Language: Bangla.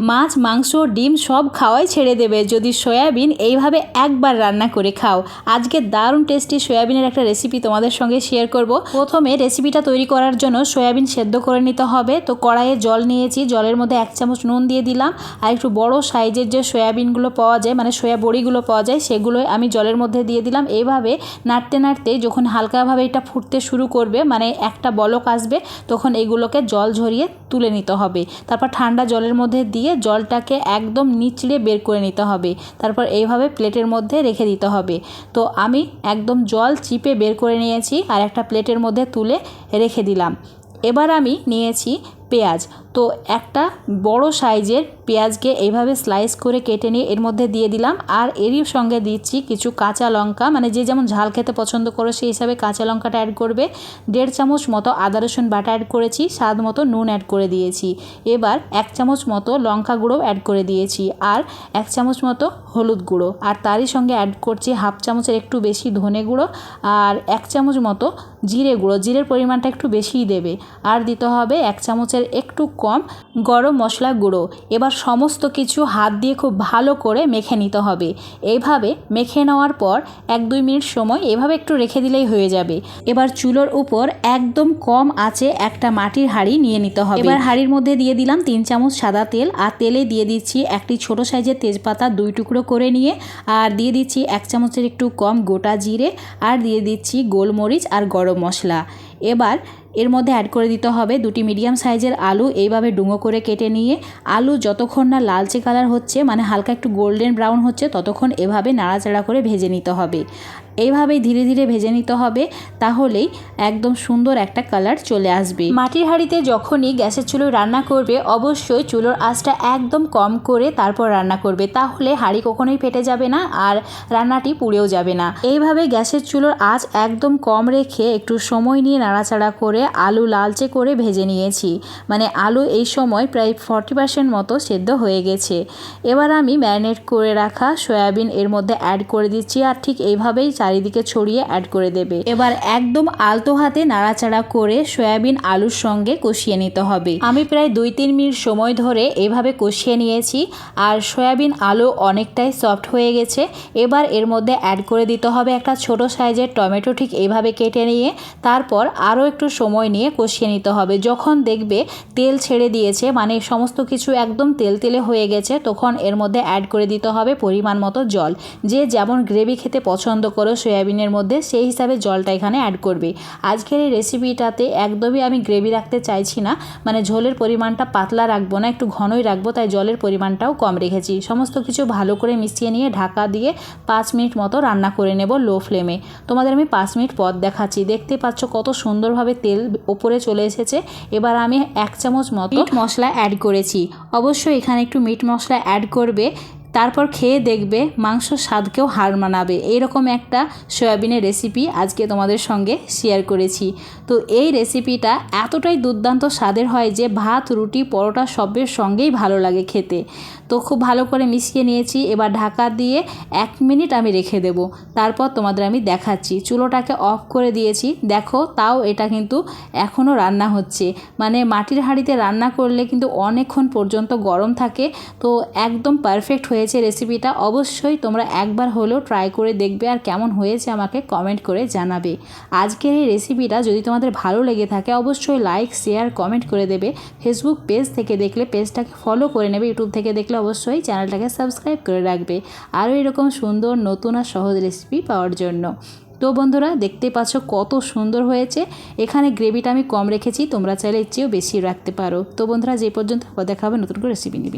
মাছ, মাংস, ডিম সব খাওয়াই ছেড়ে দেবে। যদি সয়াবিন এইভাবে একবার রান্না করে খাও, আজকে দারুণ টেস্টি সয়াবিনের একটা রেসিপি তোমাদের সঙ্গে শেয়ার করব। প্রথমে রেসিপিটা তৈরি করার জন্য সয়াবিন সেদ্ধ করে নিতে হবে। তো কড়াইয়ে জল নিয়েছি, জলের মধ্যে এক চামচ নুন দিয়ে দিলাম। আর একটু বড় সাইজের যে সয়াবিনগুলো পাওয়া যায় মানে সয়া বড়িগুলো পাওয়া যায়, সেগুলো আমি জলের মধ্যে দিয়ে দিলাম। এইভাবে নাড়তে নাড়তে যখন হালকাভাবে এটা ফুটতে শুরু করবে মানে একটা বলক আসবে, তখন এগুলোকে জল ঝরিয়ে তুলে নিতে হবে। তারপর ঠান্ডা জলের মধ্যে দিয়ে জলটাকে একদম নিচড়ে বের করে নিতে হবে। তারপর এইভাবে প্লেটের মধ্যে রেখে দিতে হবে। তো আমি একদম জল চিপে বের করে নিয়েছি আর একটা প্লেটের মধ্যে তুলে রেখে দিলাম। এবার আমি নিয়েছি পেঁয়াজ। তো একটা বড় সাইজের পেঁয়াজকে এইভাবে স্লাইস করে কেটে নিয়ে এর মধ্যে দিয়ে দিলাম। আর এরই সঙ্গে দিচ্ছি কিছু কাঁচা লঙ্কা। মানে যে যেমন ঝাল খেতে পছন্দ করো সেই হিসাবে কাঁচা লঙ্কাটা অ্যাড করবে। দেড় চামচ মতো আদা, রসুন বাটা অ্যাড করেছি। স্বাদ মতো নুন অ্যাড করে দিয়েছি। এবার এক চামচ মতো লঙ্কা গুঁড়ো অ্যাড করে দিয়েছি। আর এক চামচ মতো হলুদ গুঁড়ো। আর তারই সঙ্গে অ্যাড করছি হাফ চামচের একটু বেশি ধনে গুঁড়ো। আর এক চামচ মতো জিরে গুঁড়ো। জিরের পরিমাণটা একটু বেশিই দেবে। আর দিতে হবে এক চামচের একটু কম গরম মশলা গুঁড়ো। এবার সমস্ত কিছু হাত দিয়ে খুব ভালো করে মেখে নিতে হবে। এইভাবে মেখে নেওয়ার পর এক দুই মিনিট সময় এভাবে একটু রেখে দিলেই হয়ে যাবে। এবার চুলোর উপর একদম কম আঁচে একটা মাটির হাঁড়ি নিয়ে নিতে হবে। এবার হাঁড়ির মধ্যে দিয়ে দিলাম তিন চামচ সাদা তেল আর তেলে দিয়ে দিচ্ছি একটি ছোট সাইজের তেজপাতা দুই টুকরো করে নিয়ে আর দিয়ে দিচ্ছি এক চামচের একটু কম গোটা জিরে আর দিয়ে দিচ্ছি গোলমরিচ আর গরম মশলা। এবার এর মধ্যে অ্যাড করে দিতে হবে দুটি মিডিয়াম সাইজের আলু। এইভাবে ডুঙো করে কেটে নিয়ে আলু যতক্ষণ না লালচে কালার হচ্ছে মানে হালকা একটু গোল্ডেন ব্রাউন হচ্ছে, ততক্ষণ এভাবে নাড়াচাড়া করে ভেজে নিতে হবে। এইভাবেই ধীরে ধীরে ভেজে নিতে হবে, তাহলেই একদম সুন্দর একটা কালার চলে আসবে। মাটির হাঁড়িতে যখনই গ্যাসের চুলো রান্না করবে, অবশ্যই চুলোর আঁচটা একদম কম করে তারপর রান্না করবে, তাহলে হাঁড়ি কখনোই ফেটে যাবে না আর রান্নাটি পুড়েও যাবে না। এইভাবে গ্যাসের চুলোর আঁচ একদম কম রেখে একটু সময় নিয়ে নাড়াচাড়া করে আলু লালচে করে ভেজে নিয়েছি। মানে আলু এই সময় প্রায় ফর্টি পার্সেন্ট মতো সেদ্ধ হয়ে গেছে। এবার আমি ম্যারিনেট করে রাখা সয়াবিন এর মধ্যে অ্যাড করে দিচ্ছি আর ঠিক এইভাবেই চারিদিকে ছড়িয়ে অ্যাড করে দেবে। এবার একদম আলতো হাতে নাড়াচাড়া করে সয়াবিন আলুর সঙ্গে কষিয়ে নিতে হবে। আমি প্রায় দুই তিন মিনিট সময় ধরে এভাবে কষিয়ে নিয়েছি আর সয়াবিন আলু অনেকটাই সফট হয়ে গেছে। এবার এর মধ্যে অ্যাড করে দিতে হবে একটা ছোট সাইজের টমেটো ঠিক এইভাবে কেটে নিয়ে, তারপর আরও একটু সময় নিয়ে কষিয়ে নিতে হবে। যখন দেখবে তেল ছেড়ে দিয়েছে মানে সমস্ত কিছু একদম তেল তেলে হয়ে গেছে, তখন এর মধ্যে অ্যাড করে দিতে হবে পরিমাণ মতো জল। যে যেমন গ্রেভি খেতে পছন্দ করো সয়াবিনের মধ্যে সেই হিসাবে জলটা এখানে অ্যাড করবে। আজকের এই রেসিপিটাতে একদমই আমি গ্রেভি রাখতে চাইছি না মানে ঝোলের পরিমাণটা পাতলা রাখব না, একটু ঘনই রাখব, তাই জলের পরিমাণটাও কম রেখেছি। সমস্ত কিছু ভালো করে মিশিয়ে নিয়ে ঢাকা দিয়ে পাঁচ মিনিট মতো রান্না করে নেব লো ফ্লেমে তোমাদের আমি পাঁচ মিনিট পর দেখাচ্ছি। দেখতে পাচ্ছ কত সুন্দরভাবে তেল ওপরে চলে এসেছে। এবার আমি এক চামচ মতো মশলা অ্যাড করেছি। অবশ্যই এখানে একটু মিট মশলা অ্যাড করবে। তারপর খেয়ে দেখবে মাংস স্বাদকেও হার মানাবে। এইরকম একটা সয়াবিনের রেসিপি আজকে তোমাদের সঙ্গে শেয়ার করেছি। তো এই রেসিপিটা এতটাই দুর্দান্ত স্বাদের হয় যে ভাত, রুটি, পরোটা সবের সঙ্গেই ভালো লাগে খেতে। তো খুব ভালো করে মিশিয়ে নিয়েছি, এবার ঢাকা দিয়ে এক মিনিট আমি রেখে দেব। তারপর তোমাদের আমি দেখাচ্ছি। চুলোটাকে অফ করে দিয়েছি। দেখো, তাও এটা কিন্তু এখনও রান্না হচ্ছে। মানে মাটির হাঁড়িতে রান্না করলে কিন্তু অনেকক্ষণ পর্যন্ত গরম থাকে। তো একদম পারফেক্ট হয়ে হয়েছে রেসিপিটা অবশ্যই তোমরা একবার হলেও ট্রাই করে দেখবে আর কেমন হয়েছে আমাকে কমেন্ট করে জানাবে। আজকের এই রেসিপিটা যদি তোমাদের ভালো লেগে থাকে, অবশ্যই লাইক শেয়ার কমেন্ট করে দেবে। ফেসবুক পেজ থেকে দেখলে পেজটাকে ফলো করে নেবে ইউটিউব থেকে দেখলে অবশ্যই চ্যানেলটাকে সাবস্ক্রাইব করে রাখবে। আরও এরকম সুন্দর, নতুন আর সহজ রেসিপি পাওয়ার জন্য। তো বন্ধুরা, দেখতে পাচ্ছ কত সুন্দর হয়েছে। এখানে গ্রেভিটা আমি কম রেখেছি, তোমরা চাইলে এর চেয়েও বেশি রাখতে পারো। তো বন্ধুরা, যে পর্যন্ত দেখাবে, নতুন করে রেসিপি নিবি।